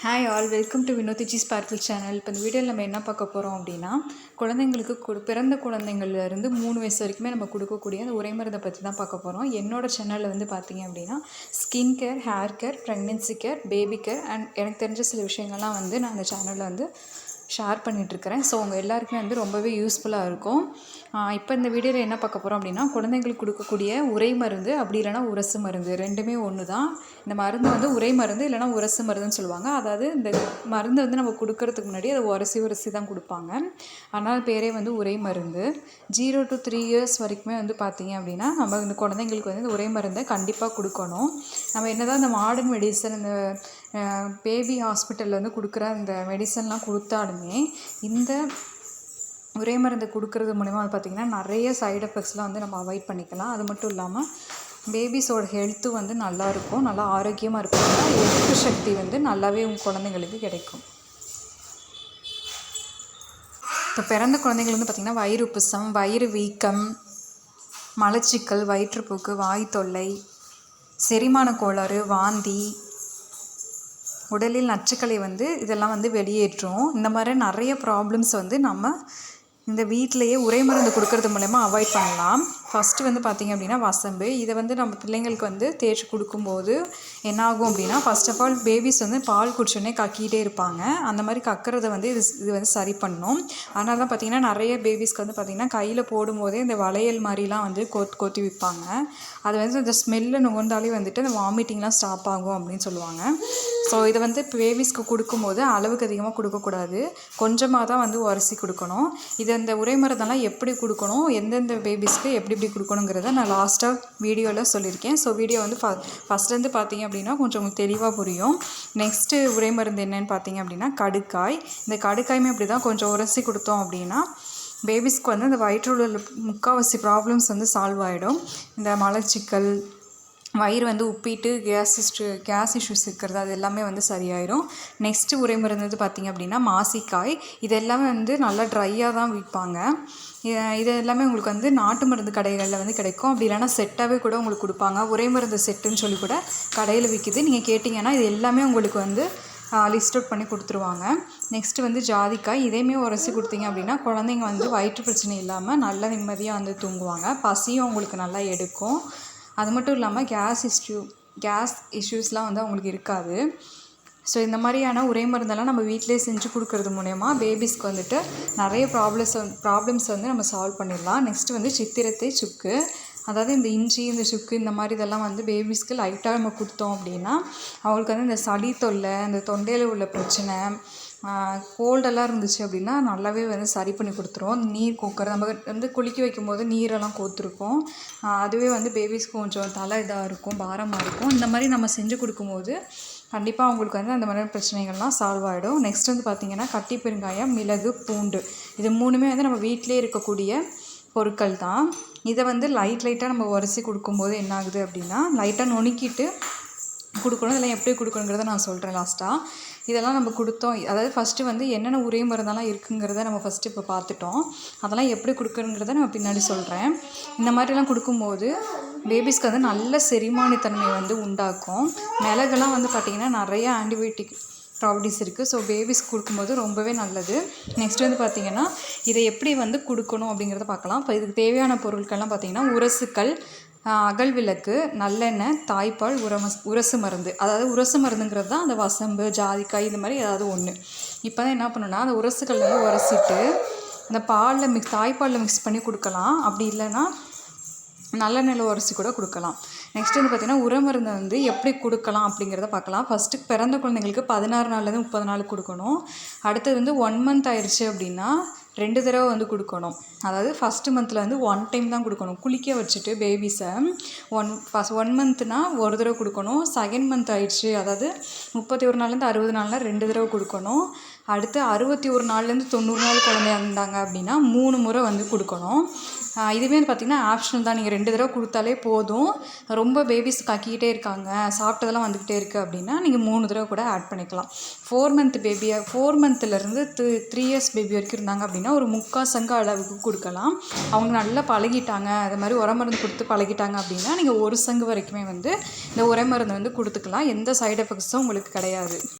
Hi all welcome to Vinodhiji sparkle channel இப்போ இந்த வீடியோவில் நம்ம என்ன பார்க்க போகிறோம் அப்படின்னா குழந்தைங்களுக்கு கொடு பிறந்த குழந்தைங்கள்லேருந்து மூணு வயசு வரைக்குமே நம்ம கொடுக்கக்கூடிய அந்த உரை மருந்தை பற்றி தான் பார்க்க போகிறோம் என்னோடய சேனலில் வந்து பார்த்தீங்க அப்படின்னா skin care hair care pregnancy care baby care and எனக்கு தெரிஞ்ச சில விஷயங்கள்லாம் வந்து நான் அந்த சேனலில் வந்து ஷேர் பண்ணிகிட்ருக்கிறேன் ஸோ உங்கள் எல்லாருக்குமே வந்து ரொம்பவே யூஸ்ஃபுல்லாக இருக்கும். இப்போ இந்த வீடியோவில் என்ன பார்க்க போகிறோம் அப்படின்னா குழந்தைங்களுக்கு கொடுக்கக்கூடிய உரை மருந்து அப்படி இல்லைனா உரசு மருந்து ரெண்டுமே ஒன்று தான் இந்த மருந்து வந்து உரை மருந்து இல்லைனா உரசு மருந்துன்னு சொல்லுவாங்க. அதாவது இந்த மருந்து வந்து நம்ம கொடுக்கறதுக்கு முன்னாடி அதை உரசி உரசி தான் கொடுப்பாங்க. ஆனால் பேரே வந்து உரை மருந்து. ஜீரோ டு த்ரீ இயர்ஸ் வரைக்குமே வந்து பார்த்திங்க அப்படின்னா நம்ம இந்த குழந்தைங்களுக்கு வந்து இந்த உரை மருந்தை கண்டிப்பாக கொடுக்கணும். நம்ம என்ன தான் இந்த மாடர்ன் மெடிசன் இந்த பேபி ஹாஸ்பிட்டலில் வந்து கொடுக்குற அந்த மெடிசன்லாம் கொடுத்தாலுமே இந்த ஒரே மருந்து கொடுக்கறது மூலிமா வந்து பார்த்திங்கன்னா நிறைய சைடு எஃபெக்ட்ஸ்லாம் வந்து நம்ம அவாய்ட் பண்ணிக்கலாம். அது மட்டும் இல்லாமல் பேபிஸோட ஹெல்த்தும் வந்து நல்லாயிருக்கும் நல்லா ஆரோக்கியமாக இருக்கும் எதிர்ப்பு சக்தி வந்து நல்லாவே உங்கள் குழந்தைங்களுக்கு கிடைக்கும். இப்போ பிறந்த குழந்தைங்கள் வந்து பார்த்திங்கன்னா வயிறு உப்புசம் வயிறு வீக்கம் மலச்சிக்கல் வயிற்றுப்போக்கு வாய் தொல்லை செரிமான கோளாறு வாந்தி உடலில் நச்சுக்களை வந்து இதெல்லாம் வந்து வெளியேற்றும். இந்த மாதிரி நிறைய ப்ராப்ளம்ஸ் வந்து நம்ம இந்த வீட்டிலையே உரை மருந்து கொடுக்கறது மூலயமா அவாய்ட் பண்ணலாம். ஃபஸ்ட்டு வந்து பார்த்திங்க அப்படின்னா வசம்பு. இதை வந்து நம்ம பிள்ளைங்களுக்கு வந்து தேய்ச்சி கொடுக்கும்போது என்ன ஆகும் அப்படின்னா ஃபஸ்ட் ஆஃப் ஆல் பேபிஸ் வந்து பால் குடிச்சோடனே கக்கிட்டே இருப்பாங்க. அந்த மாதிரி கக்கிறத வந்து இது இது வந்து சரி பண்ணும். அதனால தான் பார்த்திங்கன்னா நிறைய பேபிஸ்க்கு வந்து பார்த்திங்கன்னா கையில் போடும்போதே இந்த வளையல் மாதிரிலாம் வந்து கோத் கோத்தி விற்பாங்க அது வந்து இந்த ஸ்மெல்லு நுகர்ந்தாலே வந்துட்டு அந்த வாமிட்டிங்லாம் ஸ்டாப் ஆகும் அப்படின்னு சொல்லுவாங்க. ஸோ இதை வந்து பேபிஸ்க்கு கொடுக்கும்போது அளவுக்கு அதிகமாக கொடுக்கக்கூடாது. கொஞ்சமாக தான் வந்து உரசி கொடுக்கணும். இது இந்த உரைமரத்தெல்லாம் எப்படி கொடுக்கணும்? எந்தெந்த பேபிஸ்க்கு எப்படி எப்படி கொடுக்கணுங்கிறத நான் லாஸ்ட்டாக வீடியோவில் சொல்லியிருக்கேன். ஸோ வீடியோ வந்து ஃப ஃபஸ்ட்லேருந்து பார்த்தீங்க அப்படின்னா கொஞ்சம் உங்களுக்கு தெளிவாக புரியும். நெக்ஸ்ட்டு உரை மருந்து என்னென்னு பார்த்தீங்க அப்படின்னா கடுக்காய். இந்த கடுக்காயுமே அப்படி தான் கொஞ்சம் உரசி கொடுத்தோம் அப்படின்னா பேபிஸ்க்கு வந்து அந்த வயிற்றுள்ள முக்கால்வாசி ப்ராப்ளம்ஸ் வந்து சால்வ் ஆகிடும் இந்த மலச்சிக்கல் வயிறு வந்து உப்பிட்டு கேஸ் கேஸ் இஷ்யூஸ் இருக்கிறது அது எல்லாமே வந்து சரியாயிடும் நெக்ஸ்ட்டு உரை மருந்து பார்த்திங்க அப்படின்னா மாசிக்காய். இது எல்லாமே வந்து நல்லா ட்ரையாக தான் விற்பாங்க. இது எல்லாமே உங்களுக்கு வந்து நாட்டு மருந்து கடைகளில் வந்து கிடைக்கும். அப்படி இல்லைனா செட்டாகவே கூட உங்களுக்கு கொடுப்பாங்க. உரை மருந்து செட்டுன்னு சொல்லி கூட கடையில் விற்கிது நீங்கள் கேட்டிங்கன்னா இது எல்லாமே உங்களுக்கு வந்து லிஸ்ட் அவுட் பண்ணி கொடுத்துருவாங்க. நெக்ஸ்ட்டு வந்து ஜாதிக்காய். இதையுமே உரசி கொடுத்தீங்க அப்படின்னா குழந்தைங்க வந்து வயிற்று பிரச்சனை இல்லாமல் நல்லா நிம்மதியாக வந்து தூங்குவாங்க. பசியும் உங்களுக்கு நல்லா எடுக்கும். அது மட்டும் இல்லாமல் கேஸ் இஷ்யூ கேஸ் இஷ்யூஸ்லாம் வந்து அவங்களுக்கு இருக்காது. ஸோ இந்த மாதிரியான உரை மருந்தெல்லாம் நம்ம வீட்டிலே செஞ்சு கொடுக்கறது மூலயமா பேபிஸ்க்கு வந்துட்டு நிறைய ப்ராப்ளம்ஸ் ப்ராப்ளம்ஸ் வந்து நம்ம சால்வ் பண்ணிடலாம். நெக்ஸ்ட்டு வந்து சித்திரத்தை சுக்கு. அதாவது இந்த இஞ்சி இந்த சுக்கு இந்த மாதிரி இதெல்லாம் வந்து பேபிஸ்க்கு லைட்டாக நம்ம கொடுத்தோம் அப்படின்னா அவங்களுக்கு வந்து இந்த சளி தொல்லை இந்த தொண்டையில் உள்ள பிரச்சனை கோல்டெல்லாம் இருந்துச்சு அப்படின்னா நல்லாவே வந்து சரி பண்ணி கொடுத்துரும். நீர் கோக்குறது நம்ம வந்து குளிக்க வைக்கும் போது நீரெல்லாம் கோத்துருக்கோம். அதுவே வந்து பேபிஸ்க்கு கொஞ்சம் தலை இதாக இருக்கும் பாரமாக இருக்கும். இந்த மாதிரி நம்ம செஞ்சு கொடுக்கும்போது கண்டிப்பாக அவங்களுக்கு வந்து அந்த மாதிரி பிரச்சனைகள்லாம் சால்வ் ஆகிடும் நெக்ஸ்ட் வந்து பார்த்திங்கன்னா கட்டி பெருங்காயம் மிளகு பூண்டு. இது மூணுமே வந்து நம்ம வீட்டிலே இருக்கக்கூடிய பொருட்கள் தான். இதை வந்து லைட் லைட்டாக நம்ம உரசி கொடுக்கும்போது என்ன ஆகுது அப்படின்னா லைட்டாக நுணுக்கிட்டு கொடுக்கணும். இதெல்லாம் எப்படி கொடுக்கணுங்கிறத நான் சொல்கிறேன் லாஸ்ட்டாக இதெல்லாம் நம்ம கொடுத்தோம். அதாவது ஃபஸ்ட்டு வந்து என்னென்ன உரை மருந்தெல்லாம் இருக்குங்கிறத நம்ம ஃபஸ்ட்டு இப்போ பார்த்துட்டோம். அதெல்லாம் எப்படி கொடுக்கணுங்கிறத நம்ம பின்னாடி சொல்கிறேன் இந்த மாதிரிலாம் கொடுக்கும்போது பேபிஸ்க்கு வந்து நல்ல செரிமானத்தன்மை வந்து உண்டாக்கும். மிளகெல்லாம் வந்து பார்த்திங்கன்னா நிறைய ஆன்டிபயோட்டிக் ப்ராப்பர்ட்டிஸ் இருக்குது ஸோ பேபிஸ் கொடுக்கும்போது ரொம்பவே நல்லது. நெக்ஸ்ட் வந்து பார்த்திங்கன்னா இதை எப்படி வந்து கொடுக்கணும் அப்படிங்கிறத பார்க்கலாம் இப்போ இதுக்கு தேவையான பொருட்கள்லாம் பார்த்திங்கன்னா உரசுக்கள் அகல் விளக்கு நல்லெண்ணெய் தாய்ப்பால் உரமஸ் உரசு மருந்து. அதாவது உரசு மருந்துங்கிறது தான் அந்த வசம்பு ஜாதிக்காய் இந்த மாதிரி ஏதாவது ஒன்று இப்போ தான் என்ன பண்ணணும்னா அந்த உரசுகள் வந்து உரசிட்டு அந்த பாலில் மிக்ஸ் தாய்ப்பாலில் மிக்ஸ் பண்ணி கொடுக்கலாம். அப்படி இல்லைன்னா நல்லெண்ணெயில் உரசி கூட கொடுக்கலாம். நெக்ஸ்ட் வந்து பார்த்திங்கன்னா உர மருந்தை வந்து எப்படி கொடுக்கலாம் அப்படிங்கிறத பார்க்கலாம். ஃபஸ்ட்டு பிறந்த குழந்தைங்களுக்கு பதினாறு நாள்லேருந்து முப்பது நாள் கொடுக்கணும். அடுத்தது வந்து ஒன் மந்த் ஆயிடுச்சு அப்படின்னா ரெண்டு தடவை வந்து கொடுக்கணும். அதாவது ஃபஸ்ட்டு மந்தில் வந்து ஒன் டைம் தான் கொடுக்கணும். குளிக்க வச்சுட்டு பேபிஸை ஒன் ஃபஸ்ட் ஒன் மந்த்னா ஒரு தடவை கொடுக்கணும். செகண்ட் மந்த் ஆயிடுச்சு அதாவது முப்பத்தி ஒரு நாள்லேருந்து அறுபது நாள்னால் ரெண்டு தடவை கொடுக்கணும். அடுத்து அறுபத்தி ஒரு நாள்லேருந்து தொண்ணூறு நாள் குழந்தையா இருந்தாங்க அப்படின்னா மூணு முறை வந்து கொடுக்கணும். இதுவே வந்து பார்த்திங்கன்னா ஆப்ஷனல் தான். நீங்கள் ரெண்டு தடவை கொடுத்தாலே போதும். ரொம்ப பேபிஸ் கக்கிக்கிட்டே இருக்காங்க. சாப்பிட்டதெல்லாம் வந்துக்கிட்டே இருக்குது அப்படின்னா நீங்கள் மூணு தடவை கூட ஆட் பண்ணிக்கலாம். ஃபோர் மந்த் பேபியை ஃபோர் மந்த்லேருந்து த்ரீ த்ரீ இயர்ஸ் பேபி வரைக்கும் இருந்தாங்க அப்படின்னா ஒரு முக்கால் சங்க அளவுக்கு கொடுக்கலாம். அவங்க நல்லா பழகிட்டாங்க. அது மாதிரி உர மருந்து கொடுத்து பழகிட்டாங்க அப்படின்னா நீங்கள் ஒரு சங்கு வரைக்குமே வந்து இந்த உரை மருந்து வந்து கொடுத்துக்கலாம். எந்த சைடு எஃபெக்ட்ஸும் உங்களுக்கு கிடையாது.